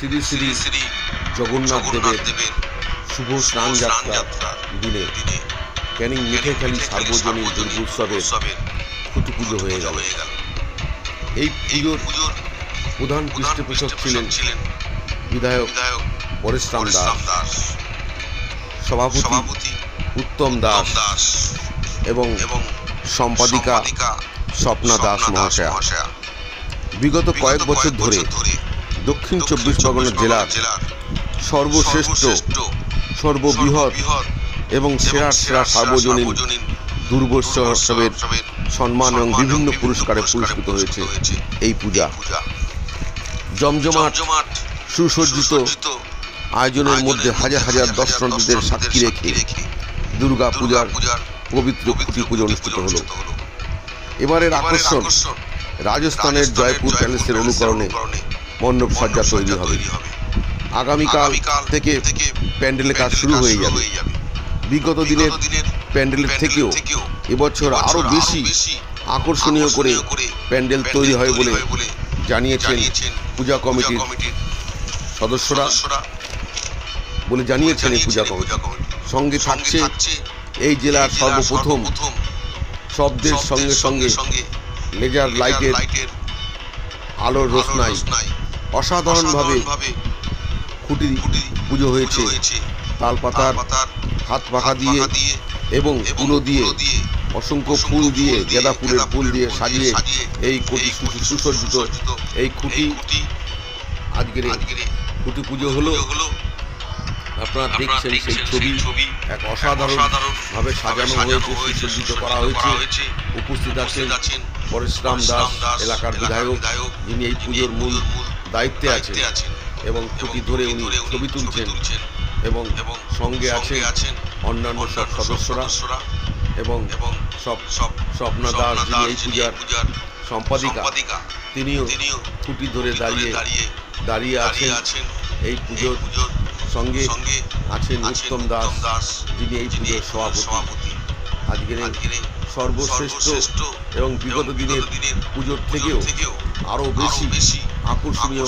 শ্রী শ্রী শ্রী জগন্নাথ দেবের শুভ স্নান যাত্রা দিনে। দিনে। ক্যানিং মিঠেখালী সার্বজনীন সার্বজনীন দুর্গোৎসবের উৎসবের খুঁটি পুজো হয়ে গেল। এই এই পুজোর পুজোর প্রধান পৃষ্ঠপোষক ছিলেন ছিলেন বিধায়ক বিধায়ক পরেশরাম দাস। সভাপতি সভাপতি উত্তম দাস দাস এবং সম্পাদিকা স্বপ্না দাস মহাশয়া। বিগত কয়েক বছর ধরে দক্ষিণ চব্বিশ পরগনা জেলার সর্বশ্রেষ্ঠ সর্ববৃহৎ এবং সেরা সেরা সার্বজনীন দুর্গোৎসবের সম্মান এবং বিভিন্ন পুরস্কারে পুরস্কৃত হয়েছে এই পূজা। জমজমাট সুসজ্জিত আয়োজনের মধ্যে হাজার হাজার দর্শনার্থীদের সাক্ষী রেখে দুর্গা পূজার পূজার পবিত্র খুঁটি পুজো অনুষ্ঠিত হলো। এবারের আকর্ষণ রাজস্থানের জয়পুর প্যালেসের অনুকরণে মণ্ডপ সজ্জা তৈরি হবে। আগামীকাল থেকে প্যান্ডেলের কাজ শুরু হয়ে যাবে। বিগত দিনের প্যান্ডেলের থেকেও এবছর আরও বেশি আকর্ষণীয় করে প্যান্ডেল তৈরি হয় বলে জানিয়েছেন পূজা কমিটির সদস্যরা বলে জানিয়েছেন এই পূজা কমিটি। সঙ্গে থাকছে এই জেলার সর্বপ্রথম শব্দের সঙ্গে সঙ্গে লেজার লাইটের আলোর রোশনাই। অসাধারণভাবে খুঁটি পুজো হয়েছে। তাল পাতার হাত পাখা দিয়ে এবং কুলো দিয়ে অসংখ্য ফুল দিয়ে গেঁদা ফুলের ফুল দিয়ে সাজিয়ে এই কোটি সু- সুসজ্জিত এই খুঁটি আজকের খুঁটি পুজো হলো। আপনারা দেখছেন সেই ছবি। এক অসাধারণ ভাবে সাজানো হয়েছে সুসজ্জিত করা হয়েছে। উপস্থিত আছেন পরেশরাম দাস এলাকার বিধায়ক যিনি এই পুজোর মূল দায়িত্বে আছেন এবং খুঁটি ধরে উনি ছবি তুলছেন এবং সঙ্গে আছেন অন্যান্য সব সদস্যরা এবং সব সব স্বপ্না দাস যিনি এই পূজার সম্পাদিকা তিনিও খুঁটি ধরে দাঁড়িয়ে দাঁড়িয়ে আছেন এই পুজোর সঙ্গে সঙ্গে আছেন উত্তম দাস যিনি এই পুজোর সভাপতি। আজকের সর্বশ্রেষ্ঠ এবং বিগত দিনের পুজোর থেকেও আরও বেশি আকর্ষণীয়